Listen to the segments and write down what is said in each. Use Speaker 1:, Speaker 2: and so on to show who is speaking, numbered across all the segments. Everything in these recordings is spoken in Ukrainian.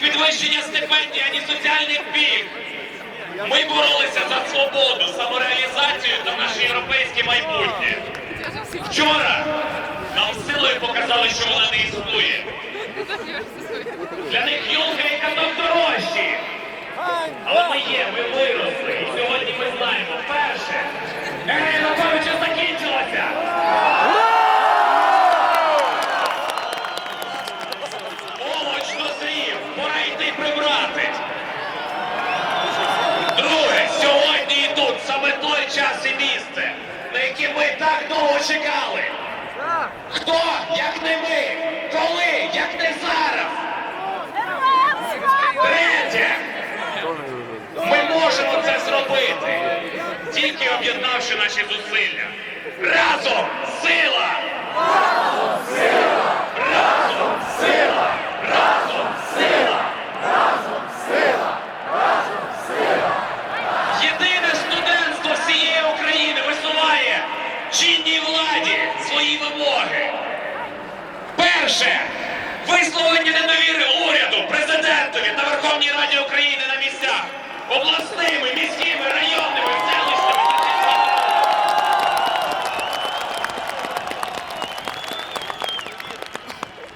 Speaker 1: підвищення стипендій, ані соціальних пільг. Ми боролися за свободу, самореалізацію та наше європейське майбутнє. Вчора нам силою показали, що вона не існує. Для них юнга і каток дорожчі. Але ми є, ми виросли. І сьогодні ми знаємо, перше, ера Януковича закінчилася. Так довго чекали. Хто, як не ми? Коли, як не зараз? Третє, ми можемо це зробити, тільки об'єднавши наші зусилля. Разом сила! Сила! Разом сила! Разом сила! Єдине студентство всієї України висуває чинній владі свої вимоги. Перше висловлення недовіри уряду, президентові та Верховній Раді України на місцях, обласними, міськими, районними, селищними та сільськими.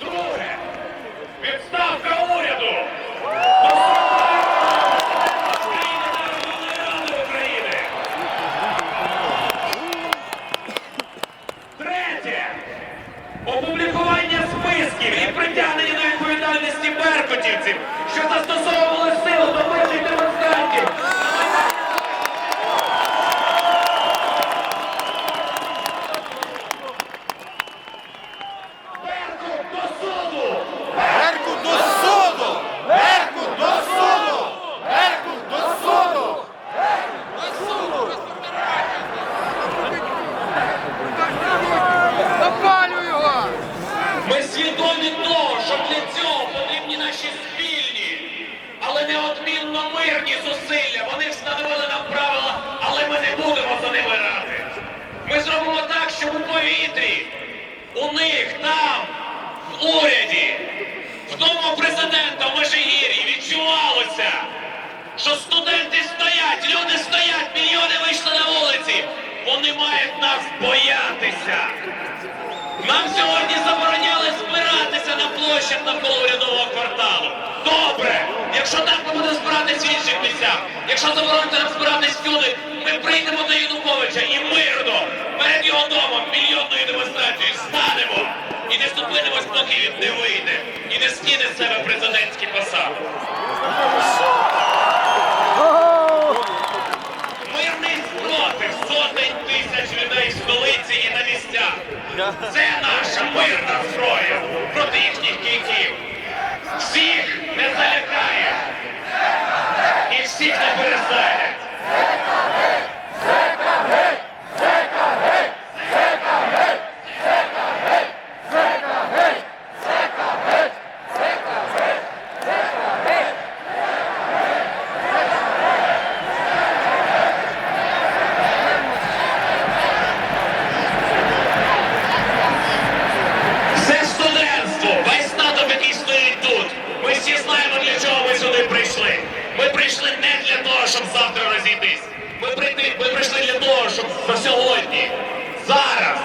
Speaker 1: Друге відставка уряду. України та Верховної Ради України. Третє. Опублікування списків і притягнення до відповідальності беркутівців, що застосовували силу до мирних демонстрантів. Беркут до суду!
Speaker 2: Беркут до суду! Беркут до суду! Беркут до суду!
Speaker 3: Запалюй його!
Speaker 1: Ми свідомі того, що для цього потрібні наші спільні, але неодмінно мирні зусилля. Вони встановили нам правила, але ми не будемо за ними грати. Ми зробимо так, щоб у повітрі, у них там, в уряді, в дому президента в Межигір'ї відчувалося, що студенти стоять, люди стоять, мільйони вийшли на вулиці. Вони мають нас боятися. Нам сьогодні забороняли збиратися на площах навколо урядового кварталу. Добре, якщо так ми будемо збиратись в інших місцях, якщо забороните нам збиратись всюди, ми прийдемо до Януковича і мирно перед його домом мільйонною демонстрацією станемо і не зупинимось, поки він не вийде і не скине з себе президентський посад. Мирний спротив сотень тисяч людей в столиці і на місцях. Це наша мирна зброя проти їхніх кійків. Всіх не залякає і всіх не пересадять. Все студентство, весь натовп, який стоїть тут. Ми всі знаємо, для чого ми сюди прийшли. Ми прийшли не для того, щоб завтра розійтись. Ми, прийти, ми прийшли для того, щоб сьогодні, зараз,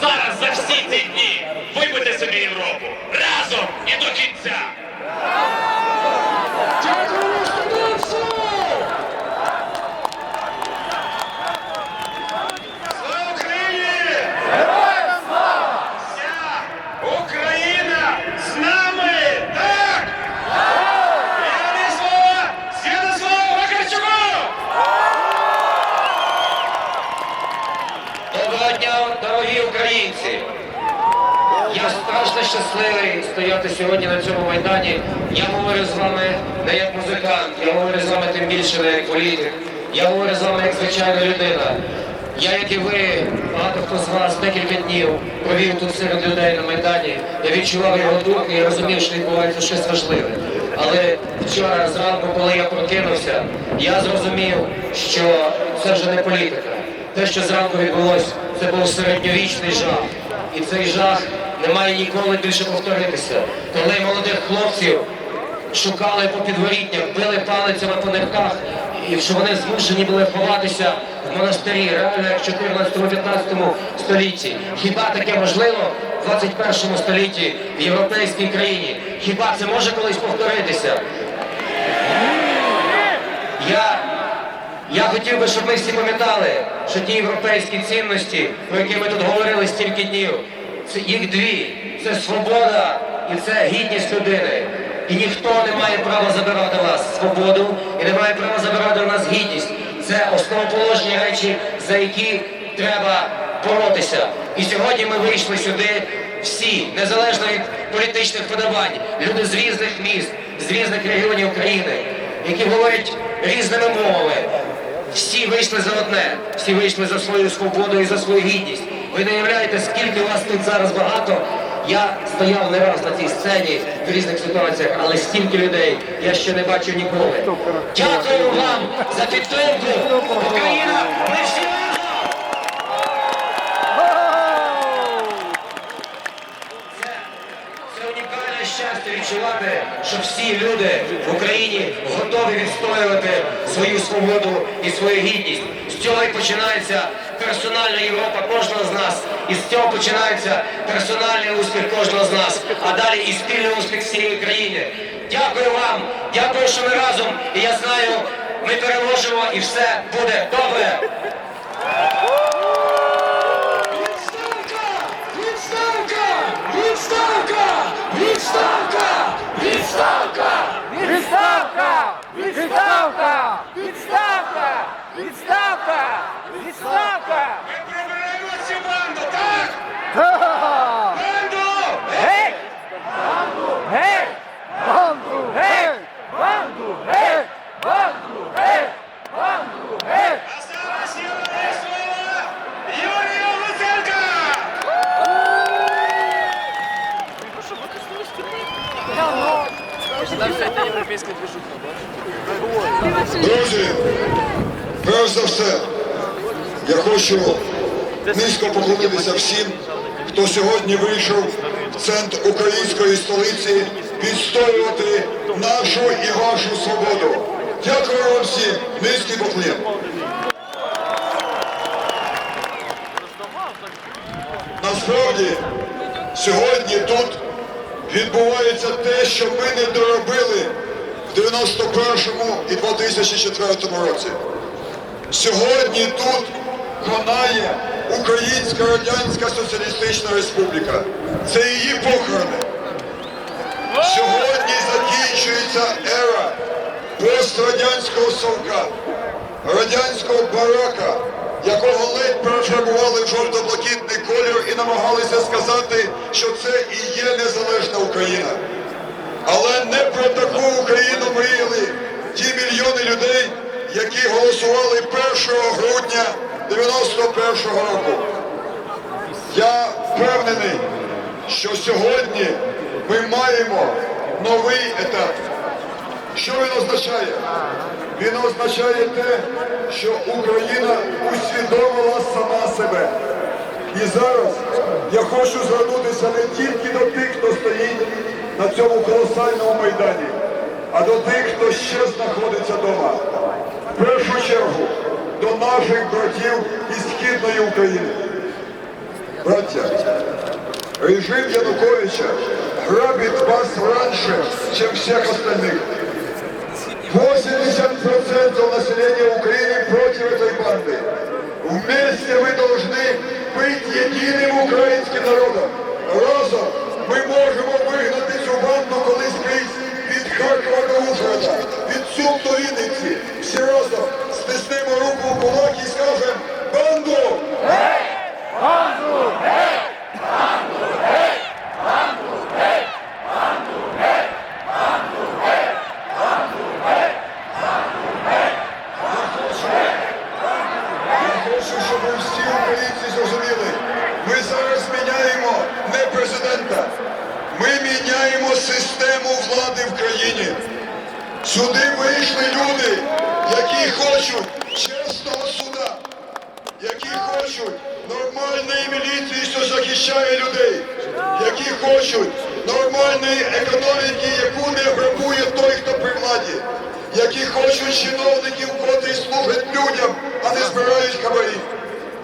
Speaker 1: зараз, за всі ці дні вибити собі Європу. Разом і до кінця. Дякую, студентство! Слава Україні!
Speaker 2: Героям слава!
Speaker 1: Вся Україна з нами! Так! Я не слова! Святославу Вакарчуку!
Speaker 4: Доброго дня, дорогі українці! Я страшно щасливий стояти сьогодні на цьому майдані. Я говорю з вами не як музикант, я говорю з вами тим більше не як політик. Я говорю з вами як звичайна людина. Я, як і ви, багато хто з вас декілька днів провів тут серед людей на майдані. Я відчував його дух і розумів, що відбувається щось важливе. Але вчора зранку, коли я прокинувся, я зрозумів, що це вже не політика. Те, що зранку відбулося, це був середньовічний жах. І цей жах не має ніколи більше повторитися. Коли молодих хлопців шукали по підворітнях, били палицями по нирках, і що вони змушені були ховатися в монастирі, реально як в 14-15 столітті. Хіба таке можливо в 21 столітті в європейській країні? Хіба це може колись повторитися? Я, я хотів би, щоб ми всі пам'ятали, що ті європейські цінності, про які ми тут говорили стільки днів, це їх дві. Це свобода і це гідність людини. І ніхто не має права забирати у вас свободу і не має права забирати у нас гідність. Це основоположні речі, за які треба боротися. І сьогодні ми вийшли сюди всі, незалежно від політичних подобань, люди з різних міст, з різних регіонів країни які говорять різними мовами. Всі вийшли за одне, всі вийшли за свою свободу і за свою гідність. Ви не уявляєте, скільки вас тут зараз багато. Я стояв не раз на цій сцені в різних ситуаціях, але стільки людей я ще не бачив ніколи. Дякую вам за підтримку. Україна, ми всі разом! Це унікальне щастя відчувати, що всі люди в Україні готові відстоювати свою свободу і свою гідність. З цього і починається персональна Європа кожного з нас. І з цього починається персональний успіх кожного з нас, а далі і спільний успіх всієї країни. Дякую вам, дякую, що ми разом. І я знаю, ми переможемо і все буде добре.
Speaker 3: Відставка! Відставка! Відставка! Відставка!
Speaker 5: Відставка! Відставка! Відставка! Відставка! Відставка!
Speaker 1: Ми приберемо цю банду, так? Банду!
Speaker 5: Гей! Гей! Банду! Гей! Банду! Гей! Банду! Гей! Банду! Гей!
Speaker 1: А зараз я надаю слово Юрію Луценка!
Speaker 6: Друзі, перш за все, я хочу низько поклонитися всім, хто сьогодні вийшов в центр української столиці відстоювати нашу і вашу свободу. Дякую вам всім, низький поклін. Насправді, сьогодні тут відбувається те, що ми не доробили в 91-му і 2004 році. Сьогодні тут конає Українська Радянська Соціалістична Республіка. Це її похорони. Сьогодні закінчується ера пострадянського совка, радянського барака, якого ледь перефарбували жовто-блакитний колір і намагалися сказати, що це і є незалежна Україна. Але не про таку Україну мріяли ті мільйони людей, які голосували 1 грудня 91-го року. Я впевнений, що сьогодні ми маємо новий етап. Що він означає? Він означає те, що Україна усвідомила сама себе. І зараз я хочу звернутися не тільки до тих, хто стоїть на цьому колосальному майдані, а до тих, хто ще знаходиться вдома. В першу чергу до наших братів із Східної України. Браття, режим Януковича грабит вас раньше, чем всех остальных. 80% населения Украины против этой банды. Вместе вы должны быть единым українським народом. Разом ми можемо вигнати цю банду колись крізь від Харкова до Ужгорода, від Сум до Вінниці. Всі разом стиснемо руку в кулак і скажемо «Банду!» Нормальної економіки, яку не грабує той, хто при владі, які хочуть чиновників, котрі служать людям, а не збирають хабарі.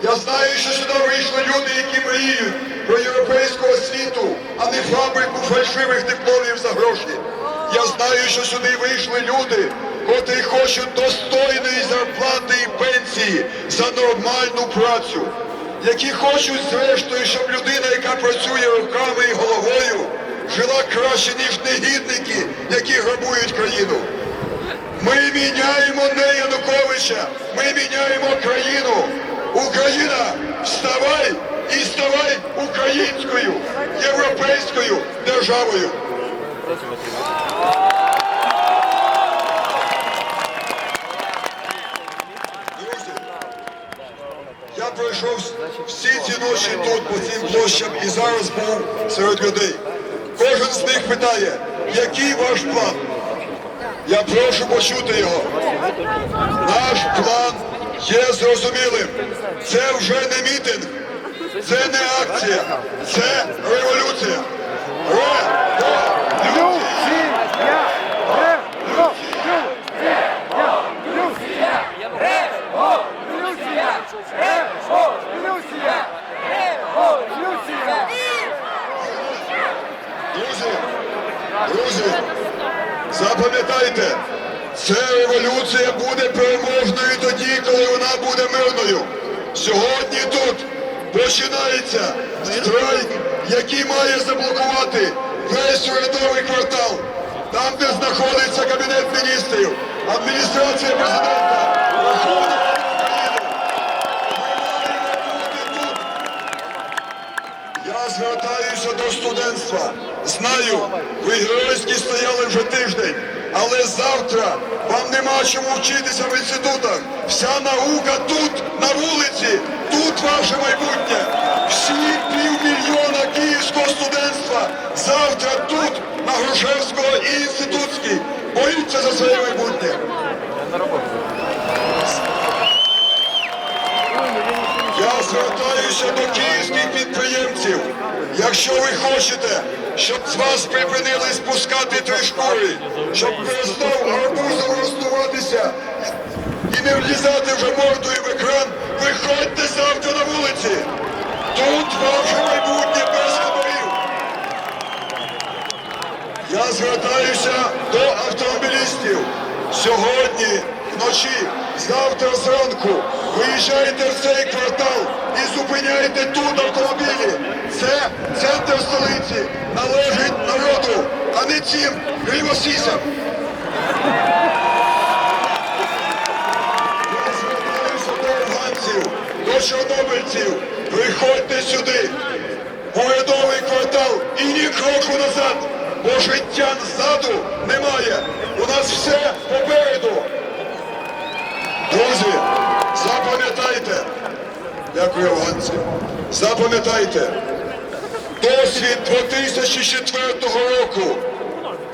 Speaker 6: Я знаю, що сюди вийшли люди, які мріють про європейську освіту, а не фабрику фальшивих дипломів за гроші. Я знаю, що сюди вийшли люди, котрі хочуть достойної зарплати і пенсії за нормальну працю, які хочуть, зрештою, щоб людина, яка працює руками і головою, жила краще, ніж негідники, які грабують країну. Ми міняємо не Януковича, ми міняємо країну. Україна, вставай і ставай українською, європейською державою. Друзі, я пройшов всі ці ночі тут, по цим площам, і зараз був серед людей. З них питає, який ваш план? Я прошу почути його. Наш план є зрозумілим. Це вже не мітинг, це не акція, це революція. Революція! Запам'ятайте, ця революція буде переможною тоді, коли вона буде мирною. Сьогодні тут починається страйк, який має заблокувати весь урядовий квартал, там, де знаходиться Кабінет міністрів, адміністрація президента. Я звертаюся до студентства. Знаю, ви геройські стояли вже тиждень, але завтра вам нема чому вчитися в інститутах. Вся наука тут, на вулиці, тут ваше майбутнє. Всі півмільйона київського студентства завтра тут, на Грушевського і інститутській, борються за своє майбутнє. Я звертаюся до київських підприємців. Якщо ви хочете, щоб з вас припинили спускати три шкури, щоб перестав гарбузом розтуватися і не влізати вже мордою в екран, виходьте завтра на вулиці. Тут ваше майбутнє без хабарів. Я звертаюся до автомобілістів. Сьогодні, вночі, завтра зранку виїжджайте в цей квартал і зупиняйте тут автомобілі. Це центр столиці належить народу, а не цим кривосісям. До чорнобильців. Приходьте сюди. Урядовий квартал і ні кроку назад, бо життя ззаду немає. У нас все попереду. Друзі, дякую афганці, запам'ятайте, досвід 2004 року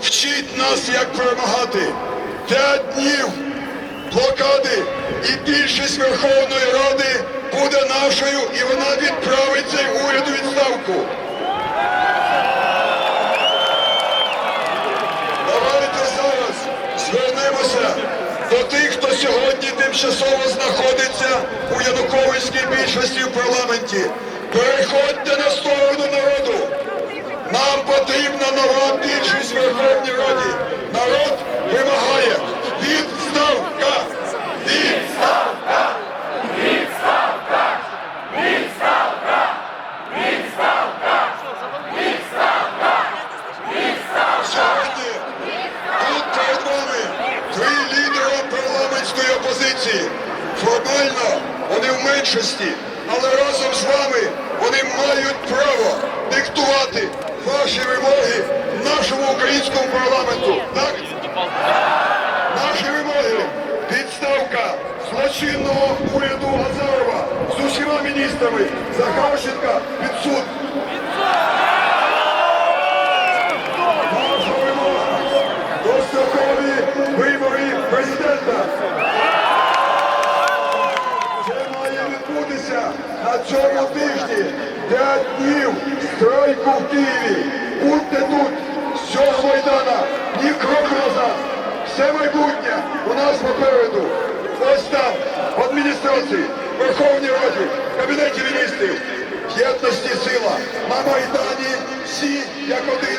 Speaker 6: вчить нас, як перемагати. П'ять днів блокади і більшість Верховної Ради буде нашою, і вона відправить цей уряд у відставку. Давайте зараз звернемося до тих, хто сьогодні тимчасово знаходиться у Януковицькій більшості в парламенті. Переходьте на сторону народу. Нам потрібна нова більшість в Верховній Раді. Народ вимагає днів стройку в Києві. Будьте тут, з цього Майдана, ні крок назад. Все майбутнє у нас попереду. Ось там, в адміністрації, Верховній Раді, Кабінеті міністрів. Єдності сила. На Майдані всі як один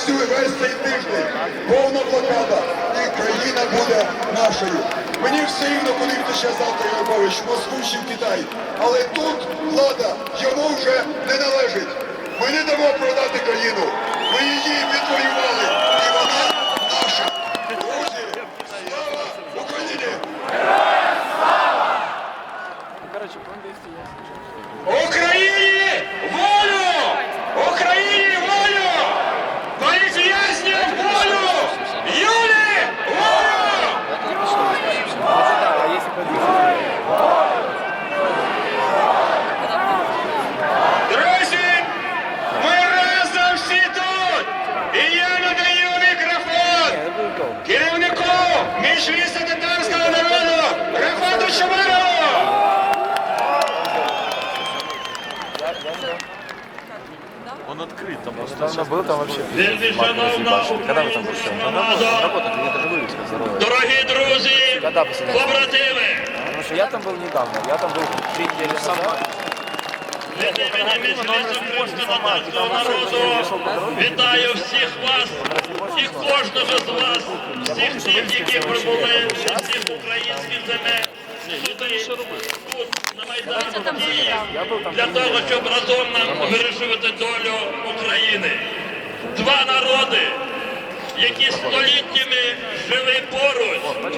Speaker 6: всю весь цей тиждень. Повна блокада. І країна буде нашою. Мені все рівно, куди ще завтра, Янукович, в Москву чи в Китай. Але тут влада йому вже не належить. Ми не дамо продати країну. Ми її відвоювали. І вона наша. Друзі, слава Україні!
Speaker 5: Україні волю! Україні волю! Політв'язням волю! Юлі волю! Друзі, ми разом всі тут! І я надаю мікрофон керівнику міжвіста татарського народу Рахату Чубарову!
Speaker 7: Он открыт, там просто
Speaker 8: Давно был там вообще.
Speaker 5: Вельми шановна
Speaker 8: Когда вы там были?
Speaker 5: українська
Speaker 8: Давно
Speaker 5: громада,
Speaker 8: работали, мне даже вывеска здоровая.
Speaker 5: дорогі друзі,
Speaker 8: Когда последний раз?
Speaker 5: побратими,
Speaker 8: Потому что я там был недавно, я там был три недели назад.
Speaker 5: від імені Міжлісу кримсько-татарського народу вітаю всіх вас і кожного з вас, всіх тих, які прибули з всіх українських земель, сюди, тут, на Майдані в Києві, для того, щоб разом нам вирішувати долю України. Два народи, які століттями жили поруч,